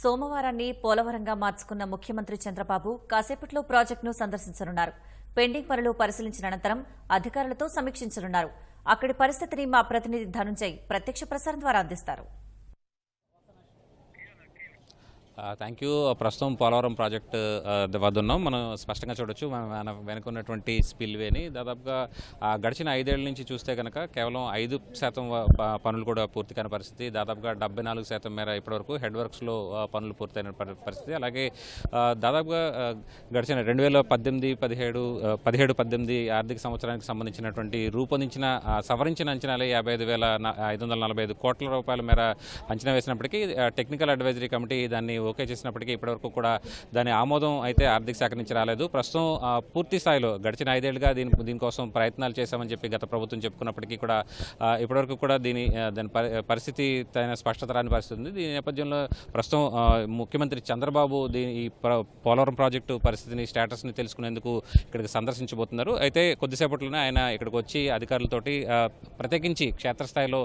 సోమవారాన్ని పోలవరంగా మార్చుకున్న ముఖ్యమంత్రి చంద్రబాబు కాసేపట్లో ప్రాజెక్టును సందర్శించనున్నారు. పెండింగ్ పనులు పరిశీలించిన అనంతరం అధికారులతో సమీక్షించనున్నారు. అక్కడి పరిస్థితిని మా ప్రతినిధి ధనుంజయ్ ప్రత్యక్ష ప్రసారం ద్వారా అందిస్తారు. థ్యాంక్ యూ ప్రస్తుతం పోలవరం ప్రాజెక్ట్ వద్ద ఉన్నాం. మనం స్పష్టంగా చూడొచ్చు మన వెనుకున్నటువంటి వెనక ఉన్నటువంటి స్పిల్వేని. దాదాపుగా గడిచిన ఐదేళ్ళ నుంచి చూస్తే కనుక కేవలం ఐదు శాతం పనులు కూడా పూర్తి కాని పరిస్థితి. దాదాపుగా డెబ్బై నాలుగు శాతం మేర ఇప్పటివరకు హెడ్ వర్క్స్లో పనులు పూర్తయిన పరిస్థితి. అలాగే దాదాపుగా గడిచిన రెండు వేల పద్దెనిమిది పదిహేడు పదిహేడు పద్దెనిమిది ఆర్థిక సంవత్సరానికి సంబంధించినటువంటి రూపొందించిన సవరించిన అంచనాలే యాభై ఐదు వేల ఐదు వందల నలభై ఐదు కోట్ల రూపాయల మేర అంచనా వేసినప్పటికీ టెక్నికల్ అడ్వైజరీ కమిటీ దాన్ని ఓకే చేసినప్పటికీ ఇప్పటివరకు కూడా దాని ఆమోదం అయితే ఆర్థిక శాఖ నుంచి రాలేదు. ప్రస్తుతం పూర్తి స్థాయిలో గడిచిన ఐదేళ్ళుగా దీని దీనికోసం ప్రయత్నాలు చేశామని చెప్పి గత ప్రభుత్వం చెప్పుకున్నప్పటికీ కూడా ఇప్పటివరకు కూడా దీని దాని పరి- పరిస్థితి తగిన స్పష్టత రాని పరిస్థితి ఉంది. దీని నేపథ్యంలో ప్రస్తుతం ముఖ్యమంత్రి చంద్రబాబు దీని ఈ పోలవరం ప్రాజెక్టు పరిస్థితిని స్టేటస్ని తెలుసుకునేందుకు ఇక్కడికి సందర్శించబోతున్నారు. అయితే కొద్దిసేపట్లోనే ఆయన ఇక్కడికి వచ్చి అధికారులతోటి ప్రత్యేకించి క్షేత్రస్థాయిలో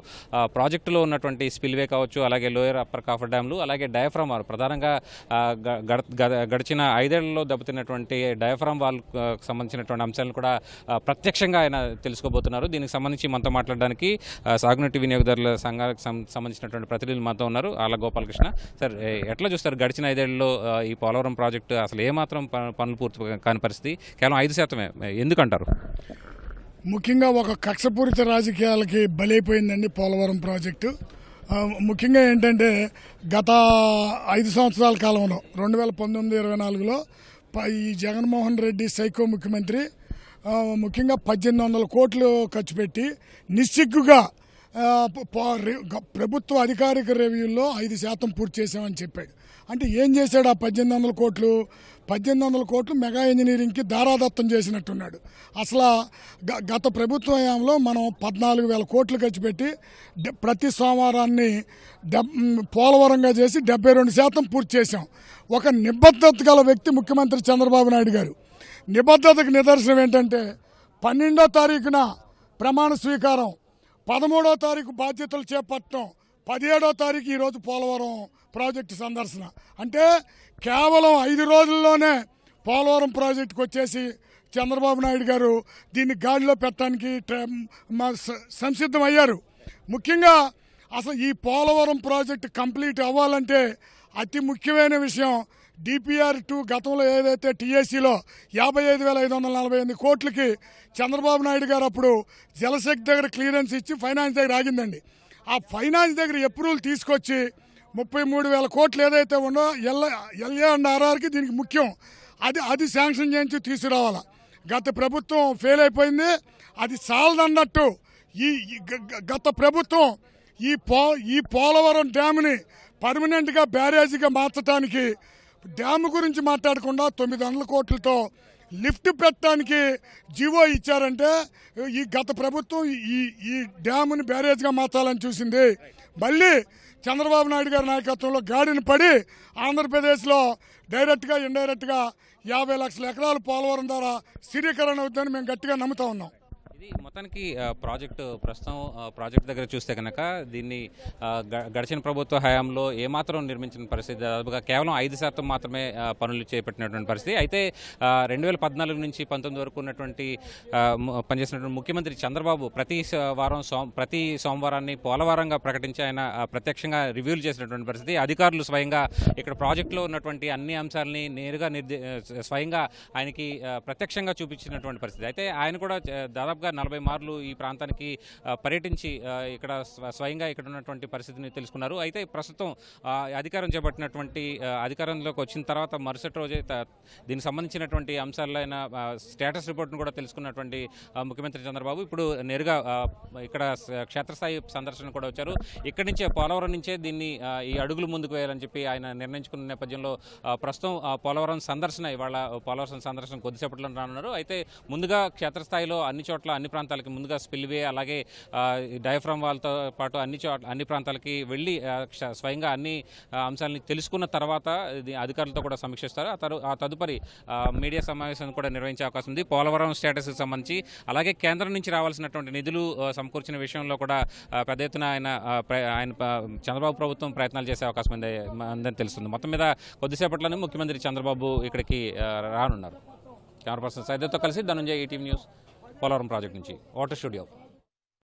ప్రాజెక్టులో ఉన్నటువంటి స్పిల్వే కావచ్చు అలాగే లోయర్ అప్పర్ కాఫర్ డ్యామ్లు అలాగే డయాఫ్రామ్ ప్రధాన ప్రధానంగా గడిచిన ఐదేళ్ళలో దెబ్బతిన్నటువంటి డయాఫ్రామ్ వాల్ సంబంధించినటువంటి అంశాలను కూడా ప్రత్యక్షంగా ఆయన తెలుసుకోబోతున్నారు. దీనికి సంబంధించి మనతో మాట్లాడడానికి సాగునీటి వినియోగదారుల సంఘాలకు సంబంధించినటువంటి ప్రతినిధులు మనతో ఉన్నారు. ఆళ్ళ గోపాలకృష్ణ. సార్ ఎట్లా చూస్తారు గడిచిన ఐదేళ్ళలో ఈ పోలవరం ప్రాజెక్టు అసలు ఏమాత్రం ప- పనులు పూర్తి కాని పరిస్థితి? కేవలం ఐదు శాతమే. ఎందుకంటారు? ముఖ్యంగా ఒక కక్షపూరిత రాజకీయాలకి బలైపోయిందండి పోలవరం ప్రాజెక్టు. ముఖ్యంగా ఏంటంటే గత ఐదు సంవత్సరాల కాలంలో రెండు వేల పంతొమ్మిది ఇరవై నాలుగులో ప- ఈ జగన్మోహన్ రెడ్డి సైకో ముఖ్యమంత్రి ముఖ్యంగా పద్దెనిమిది వందల కోట్లు ఖర్చు పెట్టి నిస్సిగ్గుగా ప్రభుత్వ అధికారిక రివ్యూల్లో ఐదు శాతం పూర్తి చేసామని చెప్పాడు. అంటే ఏం చేశాడు ఆ పద్దెనిమిది వందల కోట్లు? పద్దెనిమిది వందల కోట్లు మెగా ఇంజనీరింగ్కి దారాదత్తం చేసినట్టున్నాడు. అసలు గ- గత ప్రభుత్వ హయాంలో మనం పద్నాలుగు వేల కోట్లు ఖర్చు పెట్టి ప్రతి సోమవారాన్ని డెబ్ పోలవరంగా చేసి డెబ్బై రెండు శాతం పూర్తి చేశాం. ఒక నిబద్ధత గల వ్యక్తి ముఖ్యమంత్రి చంద్రబాబు నాయుడు గారు. నిబద్ధతకు నిదర్శనం ఏంటంటే పన్నెండో తారీఖున ప్రమాణ స్వీకారం పదమూడో తారీఖు బాధ్యతలు చేపట్టడం పదిహేడో తారీఖు ఈరోజు పోలవరం ప్రాజెక్టు సందర్శన. అంటే కేవలం ఐదు రోజుల్లోనే పోలవరం ప్రాజెక్టుకు వచ్చేసి చంద్రబాబు నాయుడు గారు దీన్ని గాడిలో పెట్టడానికి మా స- సంసిద్ధం అయ్యారు ముఖ్యంగా అసలు ఈ పోలవరం ప్రాజెక్టు కంప్లీట్ అవ్వాలంటే అతి ముఖ్యమైన విషయం డిపిఆర్ టూ గతంలో ఏదైతే టీఏసీలో యాభై ఐదు వేల ఐదు వందల నలభై ఎనిమిది కోట్లకి చంద్రబాబు నాయుడు గారు అప్పుడు జలశక్తి దగ్గర క్లియరెన్స్ ఇచ్చి ఫైనాన్స్ దగ్గర ఆగిందండి. ఆ ఫైనాన్స్ దగ్గర అప్రూవల్ తీసుకొచ్చి ముప్పై మూడు వేల కోట్లు ఏదైతే ఉందో ఎల్ ఎల్ఏ అండ్ ఆర్ఆర్కి దీనికి ముఖ్యం. అది అది శాంక్షన్ చేయించి తీసుకురావాలి. గత ప్రభుత్వం ఫెయిల్ అయిపోయింది. అది చాలదన్నట్టు ఈ గత ప్రభుత్వం ఈ పో ఈ పోలవరం డ్యామ్ని పర్మనెంట్గా బ్యారేజీగా మార్చడానికి డ్యామ్ గురించి మాట్లాడకుండా తొమ్మిది వందల కోట్లతో లిఫ్ట్ పెట్టడానికి జీవో ఇచ్చారంటే ఈ గత ప్రభుత్వం ఈ ఈ డ్యామ్ని బ్యారేజ్గా మార్చాలని చూసింది. మళ్ళీ చంద్రబాబు నాయుడు గారి నాయకత్వంలో గాడిని పడి ఆంధ్రప్రదేశ్లో డైరెక్ట్గా ఇండైరెక్ట్గా యాభై లక్షల ఎకరాలు పోలవరం ద్వారా స్థిరీకరణ అవుతుందని మేము గట్టిగా నమ్ముతా ఉన్నాం. ఇది మొత్తానికి ప్రాజెక్టు ప్రస్తుతం ప్రాజెక్ట్ దగ్గర చూస్తే కనుక దీన్ని గ- గడిచిన ప్రభుత్వ హయాంలో ఏమాత్రం నిర్మించిన పరిస్థితి దాదాపుగా కేవలం ఐదు శాతం మాత్రమే పనులు చేపట్టినటువంటి పరిస్థితి. అయితే రెండు వేల పద్నాలుగు నుంచి పంతొమ్మిది వరకు ఉన్నటువంటి పనిచేసినటువంటి ముఖ్యమంత్రి చంద్రబాబు ప్రతి వారం సోమ ప్రతి సోమవారాన్ని పోలవారంగా ప్రకటించి ఆయన ప్రత్యక్షంగా రివ్యూలు చేసినటువంటి పరిస్థితి. అధికారులు స్వయంగా ఇక్కడ ప్రాజెక్టులో ఉన్నటువంటి అన్ని అంశాలని నేరుగా నిర్దే స్వయంగా ఆయనకి ప్రత్యక్షంగా చూపించినటువంటి పరిస్థితి. అయితే ఆయన కూడా దాదాపుగా నలభై మార్లు ఈ ప్రాంతానికి పర్యటించి ఇక్కడ స్వయంగా ఇక్కడ ఉన్నటువంటి పరిస్థితిని తెలుసుకున్నారు. అయితే ప్రస్తుతం ఆ, అధికారం చేపట్టినటువంటి అధికారంలోకి వచ్చిన తర్వాత మరుసటి రోజే దీనికి సంబంధించినటువంటి అంశాలైన స్టేటస్ రిపోర్ట్ను కూడా తెలుసుకున్నటువంటి ముఖ్యమంత్రి చంద్రబాబు ఇప్పుడు నేరుగా ఇక్కడ క్షేత్రస్థాయి సందర్శన కూడా వచ్చారు. ఇక్కడి నుంచే పోలవరం నుంచే దీన్ని ఈ అడుగులు ముందుకు వేయాలని చెప్పి ఆయన నిర్ణయించుకున్న నేపథ్యంలో ప్రస్తుతం ఆ, పోలవరం సందర్శన ఇవాళ పోలవరం సందర్శన కొద్దిసేపట్లో రానున్నారు. అయితే ముందుగా క్షేత్రస్థాయిలో అన్ని చోట్ల అన్ని ప్రాంతాలకి ముందుగా స్పిల్వే అలాగే డయాఫ్రామ్ వాళ్ళతో పాటు అన్ని చోట్ల అన్ని ప్రాంతాలకి వెళ్ళి స్వయంగా అన్ని అంశాలని తెలుసుకున్న తర్వాత ఇది అధికారులతో కూడా సమీక్షిస్తారు. ఆ తదుపరి మీడియా సమావేశం కూడా నిర్వహించే అవకాశం ఉంది. పోలవరం స్టేటస్కి సంబంధించి అలాగే కేంద్రం నుంచి రావాల్సినటువంటి నిధులు సమకూర్చిన విషయంలో కూడా పెద్ద ఎత్తున ఆయన ప్ర- ఆయన చంద్రబాబు ప్రభుత్వం ప్రయత్నాలు చేసే అవకాశం ఉంది అందని తెలుస్తుంది. మొత్తం మీద కొద్దిసేపట్లోనే ముఖ్యమంత్రి చంద్రబాబు ఇక్కడికి రానున్నారు. కెమెరా పర్సన్ సైదర్తో కలిసి Dhananjay ETV news. Polavaram project నుంచి. Water studio.